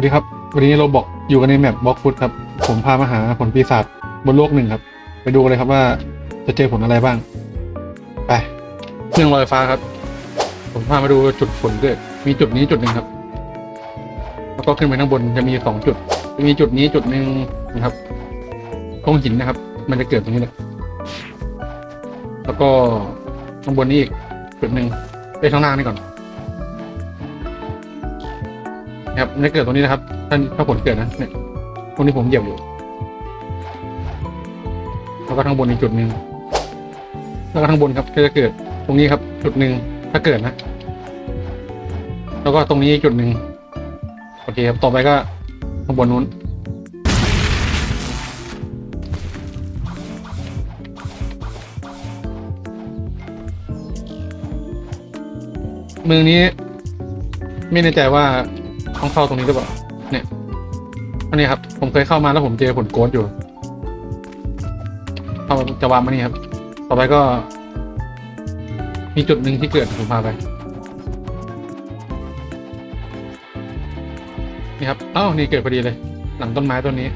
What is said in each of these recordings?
วัสดีครับ วันนี้เราบอกอยู่กันในแมปบล็อกฟุตครับ ผมพามาหาผลปีศาจบนโลกหนึ่งครับ ไปดูกันเลยครับว่าจะเจอผลอะไรบ้าง ไปเครื่องลอยฟ้าครับ ผมพามาดูจุดผลเกิดมีจุดนี้จุดหนึ่งครับ แล้วก็ขึ้นไปข้างบนจะมีสองจุดจะมีจุดนี้จุดหนึ่งนะครับโค้งหินนะครับ มันจะเกิดตรงนี้เลยแล้วก็ข้างบนนี้อีกจุดหนึ่งไปข้างล่างนี่ก่อน ครับมันเกิดตรงนี้นะครับ ถ้าถ้าผลเกิดนะเนี่ยตรงนี้ผมเหยียบอยู่แล้วก็ข้างบนอีกจุดหนึ่งแล้วก็ข้างบนครับก็จะเกิดตรงนี้ครับ จุดหนึ่งถ้าเกิดนะ แล้วก็ตรงนี้อีกจุดหนึ่งโอเคครับต่อไปก็ข้างบนนู้นเมืองนี้ ไม่แน่ใจว่า ต้องเข้าตรงนี้หรือเปล่าเนี่ยอันนี้ครับ ผมเคยเข้ามาแล้วผมเจอผลโกดอยู่เข้าจะวางมานี่ครับ ต่อไปก็ มีจุดหนึ่งที่เกิดผมพาไป นี่ครับอ้าวนี่เกิดพอดีเลย หลังต้นไม้ต้นนี้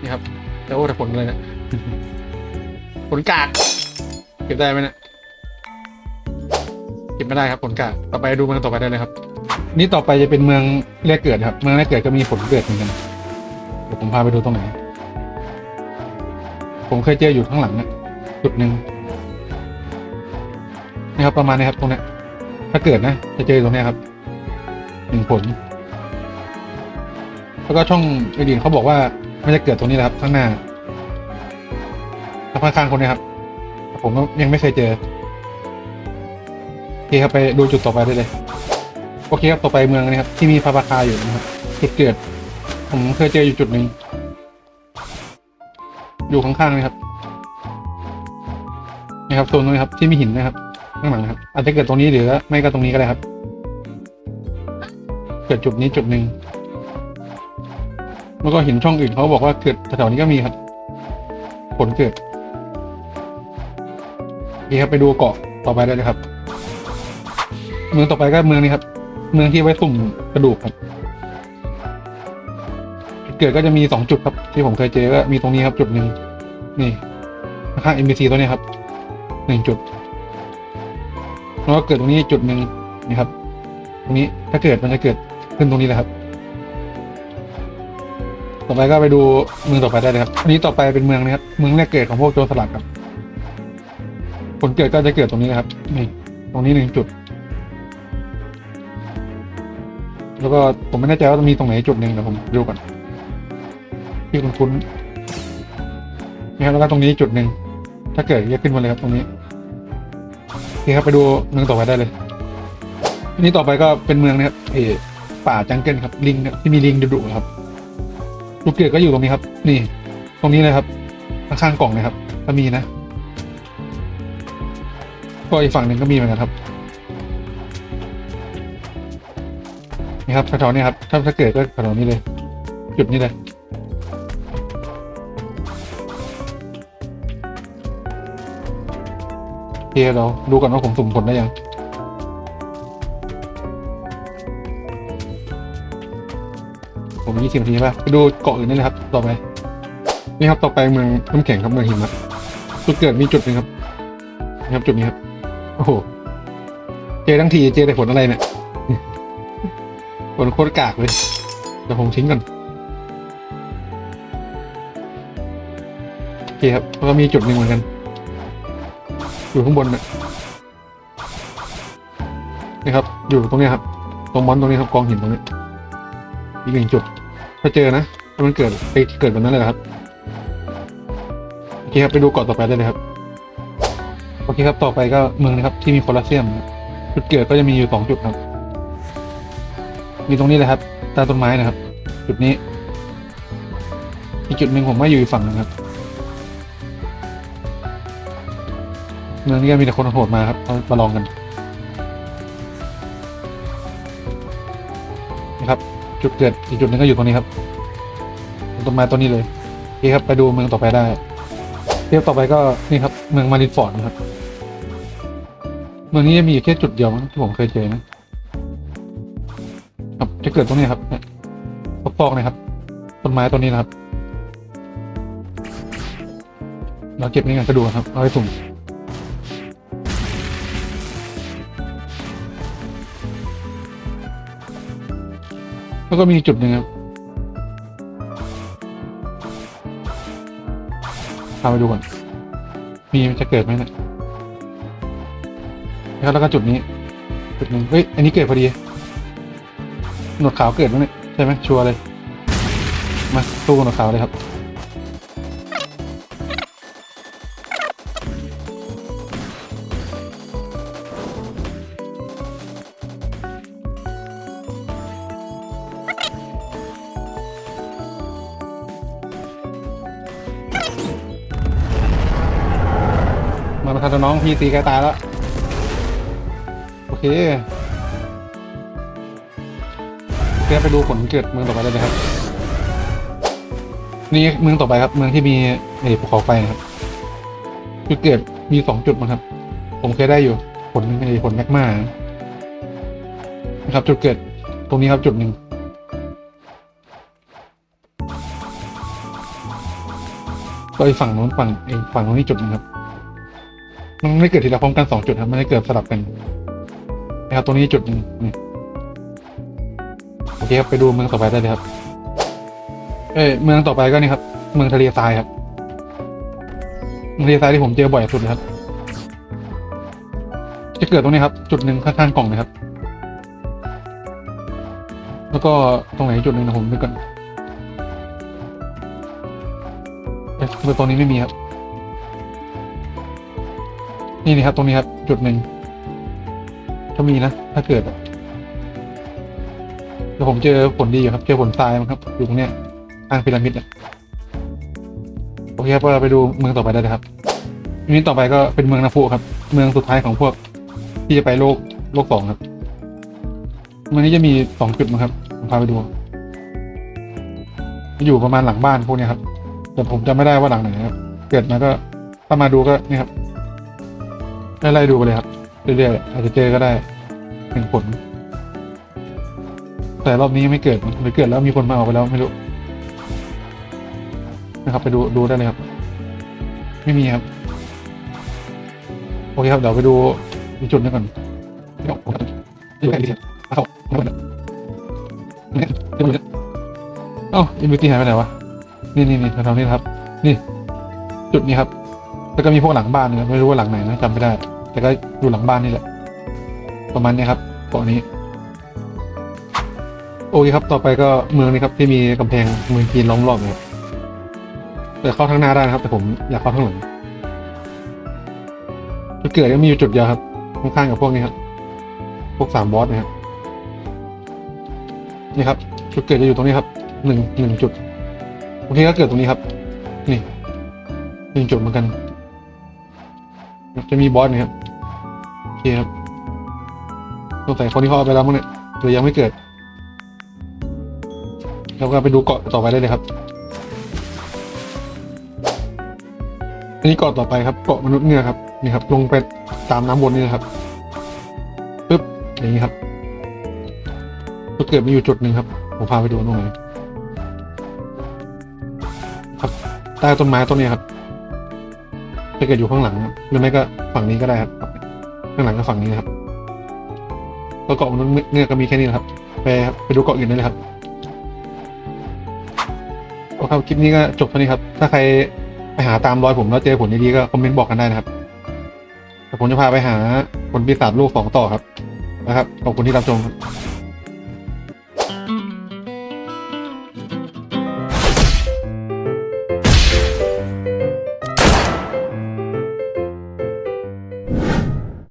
นี่ครับแต่โอ้แต่ผลอะไรเนะผลกากเก็บได้ไหมเนะเก็บไม่ได้ครับผลกากต่อไปดูเมืองต่อไปได้เลยครับ นี่ต่อไปจะเป็นเมืองแรกเกิดครับ เมืองแรกเกิดก็มีผลเกิดเหมือนกันเดี๋ยวผมพาไปดูตรงไหน ผมเคยเจออยู่ข้างหลังนะจุดหนึ่งนี่ครับประมาณนี้ครับตรงเนี้ยถ้าเกิดนะ จะเจอตรงเนี้ยครับหนึ่งผล แล้วก็ช่องไอดีนเขาบอกว่ามันจะเกิดตรงนี้แหละครับข้างหน้าแล้วข้างคนนี้ครับผมก็ยังไม่เคยเจอโอเคครับไปดูจุดต่อไปได้เลย โอเคครับต่อไปเมืองนะครับ ที่มีพระราคาอยู่นะครับจุดเกิด ผมเคยเจออยู่จุดหนึ่งอยู่ข้างๆนะครับนี่ครับโซนนู้ครับที่มีหินนะครับข้างหลังนะครับ อาจจะเกิดตรงนี้หรือไม่ก็ตรงนี้ก็ได้ครับ เกิดจุดนี้จุดหนึ่งแล้วก็หินช่องอื่นเขาบอกว่าเกิดแถวๆนี้ก็มีครับ ผลเกิดโอเคครับไปดูเกาะต่อไปได้เลยครับ เมืองต่อไปก็เมืองนี้ครับ เมืองที่ไว้สุ่มกระดูกครับเกิดก็จะมีสองจุดครับ ที่ผมเคยเจอก็มีตรงนี้ครับจุดหนึ่งนี่ข้างๆ NPC ตัวนี้ครับหนึ่งจุดแล้วก็เกิดตรงนี้จุดหนึ่งนี่ครับ ตรงนี้ถ้าเกิดมันจะเกิดขึ้นตรงนี้แหละครับ ต่อไปก็ไปดูเมืองต่อไปได้เลยครับอันนี้ต่อไปเป็นเมืองนะครับ เมืองแรกเกิดของพวกโจรสลัดครับ ผลเกิดก็จะเกิดตรงนี้นะครับนี่ตรงนี้หนึ่งจุด แล้วก็ผมไม่แน่ใจว่ามีตรงไหนจุดหนึ่งนะผมดูก่อนที่คุณคุ้นนี่ครับแล้วก็ตรงนี้จุดหนึ่งถ้าเกิดจะขึ้นมาเลยครับตรงนี้โอเคครับไปดูเมืองต่อไปได้เลยอันนี้ต่อไปก็เป็นเมืองนะครับเอป่าจังเกิลครับลิงเนี่ยที่มีลิงดุๆครับลูกเกดก็อยู่ตรงนี้ครับ นี่ ตรงนี้เลยครับข้างๆกล่องเลยครับ ก็มีนะก็อีกฝั่งหนึ่งก็มีเหมือนกันครับ นี่ครับแถวๆนี้ครับ ถ้าถ้าเกิดก็แถวๆนี้เลย จุดนี้เลยโอเคเราดูก่อนว่าผมสุ่มผลได้ยังผมยี่สิบนาทีป่ะไปดูเกาะอื่นได้เลยครับ ต่อไป นี่ครับต่อไปเมืองน้ำแข็งครับเมืองหิมะจุดเกิดมีจุดหนึ่งครับนี่ครับจุดนี้ครับ โอ้โห เจทั้งทีเจอแต่ผลอะไรเนี่ย ผลโคตรกากเลยเดี๋ยวผมทิ้งก่อนโอเคครับแล้วก็มีจุดหนึ่งเหมือนกัน อยู่ข้างบนนะนี่ครับ อยู่ตรงนี้ครับ ตรงมอนตรงนี้ครับกองหินตรงนี้อีกหนึ่งจุด ถ้าเจอนะถ้ามันเกิดไปเกิดแบบนั้นเลยครับโอเคครับไปดูเกาะต่อไปได้เลยครับโอเคครับต่อไปก็เมืองนะครับที่มีโคลอสเซียมจุดเกิดก็จะมีอยู่สองจุดครับ มีตรงนี้เลยครับใต้ต้นไม้นะครับ จุดนี้ อีกจุดหนึ่งผมว่าอยู่อีกฝั่งหนึงครับเมืองนี้ก็มีแต่คนโหดมาครับเรามาลองกันนะครับ จุดเกิดอีกจุดหนึงก็อยู่ตรงนี้ครับต้นไม้ต้นนี้เลยโอเครับ ไปดูเมืองต่อไปได้เที่ยวต่อไปก็นี่ครับ เมืองมารินฟอร์ดนะครับ เมืองนี้จะมีแค่จุดเดียวที่ผมเคยเจอนะ ครับ จะเกิดตรงนี้ครับฟอกๆนะครับ ต้นไม้ต้นนี้นะครับ เราเก็บนี่กันกระดูกครับ เอาไปสุ่มแล้วก็มีจุดหนึ่งครับพาไปดูก่อน มีมันจะเกิดไหมเนะี่ยแล้วก็จุดนี้ จุดหนึ่งเฮ้ย อันนี้เกิดพอดี หนวดขาวเกิดไหมเนี่ยใช่ไหมชัวร์เลย มาตู้หนวดขาวเลยครับ มาประทานน้องพี่ตีใกล้ตายแล้ว โอเค ดี๋ยวไปดูผลเกิดเมืองต่อไปได้เลยครับ นี่เมืองต่อไปครับ เมืองที่มีเออภูเขาไฟนะครับจุดเกิดมีสองจุดมั้งครับ ผมเคยได้อยู่ ผลนึงไอ้ผลแมกมานะครับ จุดเกิด ตรงนี้ครับจุดหนึ่งก็อีฝั่งนู้นฝั่งไอ้ฝั่งนู้นนี่จุดหนึงครับ มันไม่เกิดทีละพร้อมกันสองจุดครับ มันไม่เกิดสลับกันนะครับตรงนี้จุดหนึ่งนี่ อเคครับไปดูเมืองต่อไปได้เลยครับ เอ้ยเมืองต่อไปก็นี่ครับ เมืองทะเลทรายครับเมืองทะเลทรายที่ผมเจอบ่อยสุดเลยครับ จะเกิดตรงนี้ครับ จุดหนึ่งข้างๆกล่องนะครับ แล้วก็ตรงไหนจุดหนึ่งนะผมนึกก่อนเอ๊ะทำไมตรงนี้ไม่มีครับ นี่นี่ครับ ตรงนี้ครับ จุดหนึ่งถ้ามีนะ ถ้าเกิดอะ แต่ผมเจอผลดีอยู่ครับ เจอผลทรายมั้งครับ อยู่ตรงเนี้ยข้างพีระมิดอะโอเคครับก็ไปดูเมืองต่อไปได้เลยครับทีนี้ต่อไปก็เป็นเมืองนาฟูครับ เมืองสุดท้ายของพวก ที่จะไปโลกโลกสองครับเมืองนี้จะมีสองจุดมั้งครับผมพาไปดู อยู่ประมาณหลังบ้านพวกนี้ครับ แต่ผมจำไม่ได้ว่าหลังไหนครับ เกิดมาก็ถ้ามาดูก็นี่ครับไล่ๆดูไปเลยครับเรื่อยๆอาจจะเจอก็ได้หนึ่งผล แต่รอบนี้ไม่เกิดมั้งหรือเกิดแล้วมีคนมาเอาไปแล้วไม่รู้นะครับ ไปดูดูได้เลยครับ ไม่มีครับโอเคครับเดี๋ยวไปดูอีกจุดนึงก่อนเดี๋ยวผมจะไปที่เอาเอาไปเนี่ยเดี๋ยวเนี่ยเอ้าอินวิตี้หายไปไหนวะนี่นี่นี่แถวๆนี้ครับ นี่ จุดนี้ครับ แล้วก็มีพวกหลังบ้านนะครับไม่รู้ว่าหลังไหนนะจำไม่ได้ แต่ก็อยู่หลังบ้านนี่แหละ ประมาณนี้ครับเกาะนี้ โอเคครับ ต่อไปก็เมืองนี้ครับที่มีกำแพงเมืองจีนล้อมรอบนะครับแต่เข้าทางหน้าได้นะครับ แต่ผมอยากเข้าทางหลังจุดเกิดก็มีอยู่จุดเดียวครับข้างๆกับพวกนี้ครับพวกสามบอสนะครับนี่ครับ จุดเกิดจะอยู่ตรงนี้ครับหนึ่งหนึ่งจุดโอเคก็เกิดตรงนี้ครับ นี่หนึ่งจุดเหมือนกัน จะมีบอสนะครับโอเคครับสงสัยคนที่เขาเอาไปแล้วมั้งเนี่ยหรือยังไม่เกิด แล้วก็ไปดูเกาะต่อไปได้เลยครับ อันนี้เกาะต่อไปครับ เกาะมนุษย์เงือกครับ นี่ครับ ลงไปตามน้ำวนนี่นะครับปึ๊บอย่างนี้ครับจุดเกิดมีอยู่จุดหนึ่งครับ ผมพาไปดูตรงไหนครับใต้ต้นไม้ต้นนี้ครับจะเกิดอยู่ข้างหลังหรือไม่ก็ฝั่งนี้ก็ได้ครับ ข้างหลังก็ฝั่งนี้นะครับก็เกาะมนุษย์เงือกก็มีแค่นี้นะครับ ไปครับไปดูเกาะอื่นได้เลยครับ ครับคลิปนี้ก็จบเท่านี้ครับ ถ้าใครไปหาตามรอยผมแล้วเจอผลดีๆก็คอมเมนต์บอกกันได้นะครับแต่ผมจะพาไปหาผลปีศาจลูกสองต่อครับนะครับขอบคุณที่รับชมครับ